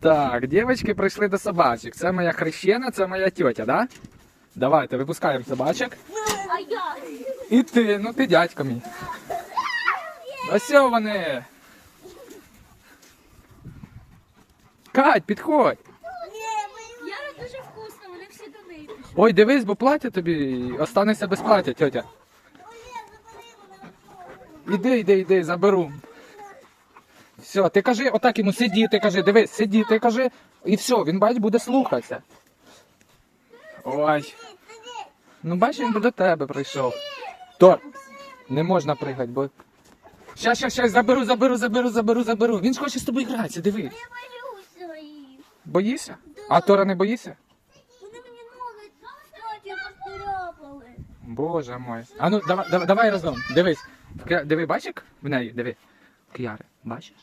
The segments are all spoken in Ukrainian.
Так, дівчатки прийшли до собачок. Це моя хрещена, це моя тьотя, да? Давайте, випускаємо собачок. А я? І ти, ну ти дядько мій. Ось вони. Кать, підходь. Я дуже вкусно, вони всі до. Ой, дивись, бо плаття тобі останешся без плаття, тьотя. Іди, іди, іди, заберу. Все, ти кажи, отак йому сидіти, кажи, дивись, сидіти, кажи, і все, він бач, буде слухатися. Ой. Ну бач, він до тебе прийшов. Тор, не можна пригати, бо. Щас, щас, щас, заберу, заберу, заберу, заберу, заберу. Він ж хоче з тобою гратися, дивись. Я боюся їх. Боїшся? А Тора не боїшся? Вони мені ноги статі поцарапали. Боже мой. А ну давай, давай, давай разом. Дивись. Диви, бачиш в неї? Диви. Кляри, бачиш?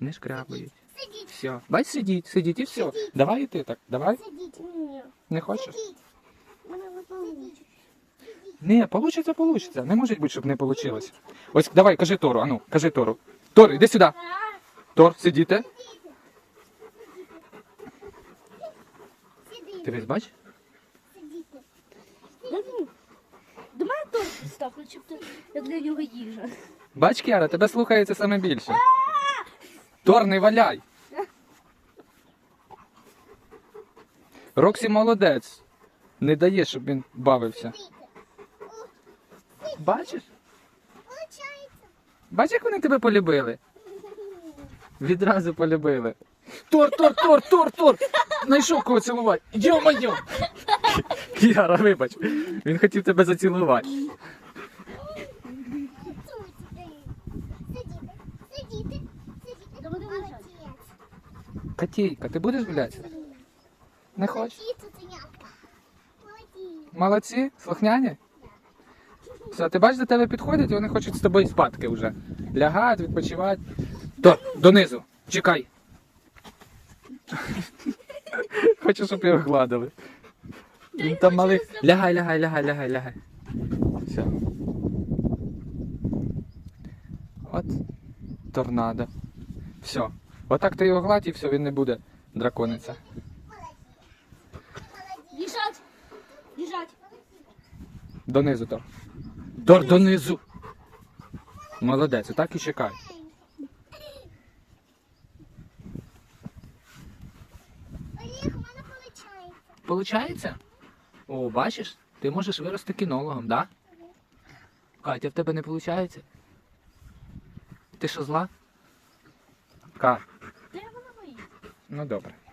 Не шкрябають. Сидіть, Все. Бач, сидіть, сидіть і все. Давай і ти так. Давай. сидіть. Ні. Не хочеш? Не получиться, получиться. Не може бути, щоб не вийшло. Ось давай, кажи Тору, ану, кажи Тору. Тор, іди сюди. Тор, сидіти. Дивись, бач? До мене торт став, начебто я для нього їжа. Бач, Кіара, тебе слухається саме більше. Тор, не валяй. Роксі молодець. Не дає, щоб він бавився. Бачиш? Бачиш, як вони тебе полюбили? Відразу полюбили. Тор, тор, тор, тор, тор! Знайшов кого цілувати. Йо-моє! Кіара, вибач. Він хотів тебе зацілувати. Давай, давай, давай. Котейка, ти будеш гуляти? Не хочеш? Молодці, слухняні? Все, ти бачиш, до тебе підходять, і вони хочуть з тобою спадки вже. Лягають, відпочивати. То, донизу, чекай. Хочу, щоб його гладили. Він там малий. Лягай, лягай, лягай, лягай, лягай. Все. От торнадо. Все. Отак ти його гладь і все, він не буде дракониться. Лежать. Лежать. Донизу, Тор. Тор, донизу. Молодець, отак і чекай. Получається? О, бачиш? Ти можеш вирости кінологом, да? Катя, в тебе не виходить? Ти що зла? Ка, No dobra.